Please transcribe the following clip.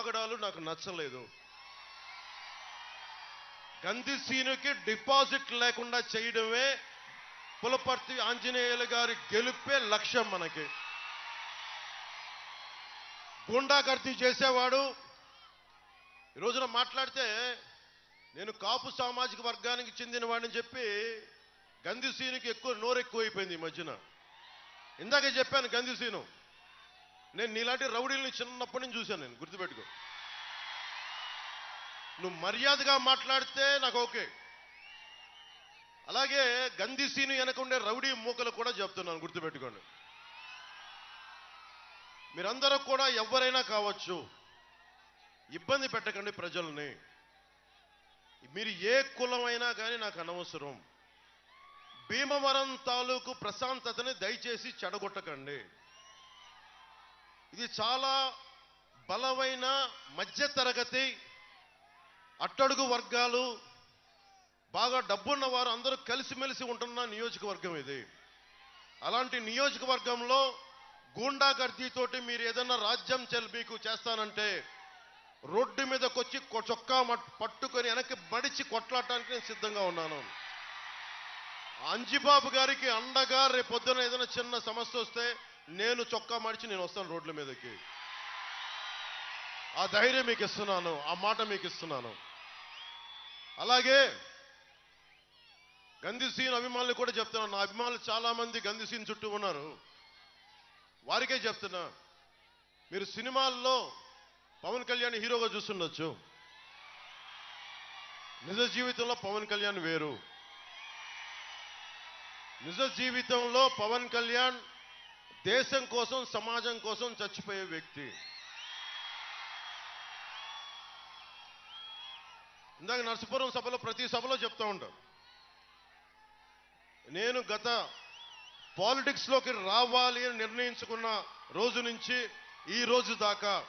తాగడాలు నాకు నచ్చలేదు. గంధి సీనుకి డిపాజిట్ లేకుండా చేయడమే పులపర్తి ఆంజనేయులు గారి గెలుపే లక్ష్యం మనకి. గుండాగర్దీ చేసేవాడు. ఈ రోజున మాట్లాడితే నేను కాపు సామాజిక వర్గానికి చెందిన వాడిని చెప్పి గంధి సీనుకి ఎక్కువ నోరెక్కువైపోయింది ఈ మధ్యన. ఇందాక చెప్పాను గంధి సీను. నేను నీలాంటి రౌడీల్ని చిన్నప్పటి నుంచి చూశాను నేను గుర్తుపెట్టుకో. నువ్వు మర్యాదగా మాట్లాడితే నాకు ఓకే. అలాగే గంధి సీను వెనకుండే రౌడీ మూకలు కూడా చెప్తున్నాను గుర్తుపెట్టుకోండి. మీరందరూ కూడా ఎవరైనా కావచ్చు ఇబ్బంది పెట్టకండి ప్రజల్ని. మీరు ఏ కులమైనా కానీ నాకు అనవసరం. భీమవరం తాలూకు ప్రశాంతతని దయచేసి చెడగొట్టకండి. ఇది చాలా బలమైన మధ్యతరగతి అట్టడుగు వర్గాలు బాగా డబ్బున్న వారు అందరూ కలిసిమెలిసి ఉంటున్న నియోజకవర్గం ఇది. అలాంటి నియోజకవర్గంలో గూండాగర్దీతోటి మీరు ఏదైనా రాజ్యం చెల్ మీకు చేస్తానంటే రోడ్డు మీదకి వచ్చి చొక్కా పట్టుకొని వెనక్కి బడిచి కొట్లాడటానికి నేను సిద్ధంగా ఉన్నాను. అంజిబాబు గారికి అండగా రేపొద్దున ఏదైనా చిన్న సమస్య వస్తే నేను చొక్కా మడిచి నేను వస్తాను రోడ్ల మీదకి. ఆ ధైర్యం మీకు ఇస్తున్నాను ఆ మాట మీకు ఇస్తున్నాను. అలాగే గంధిసీన్ అభిమానులు కూడా చెప్తున్నాను నా అభిమానులు చాలామంది గంధిసీన్ చుట్టూ ఉన్నారు. వారికే చెప్తున్నా మీరు సినిమాల్లో పవన్ కళ్యాణ్ హీరోగా చూస్తుండొచ్చు. నిజ జీవితంలో పవన్ కళ్యాణ్ వేరు. నిజ జీవితంలో పవన్ కళ్యాణ్ దేశం కోసం సమాజం కోసం చచ్చిపోయే వ్యక్తి. ఇందాక నరసపురం సభలో ప్రతి సభలో చెప్తూ ఉంటాం. నేను గత పాలిటిక్స్లోకి రావాలి అని నిర్ణయించుకున్న రోజు నుంచి ఈ రోజు దాకా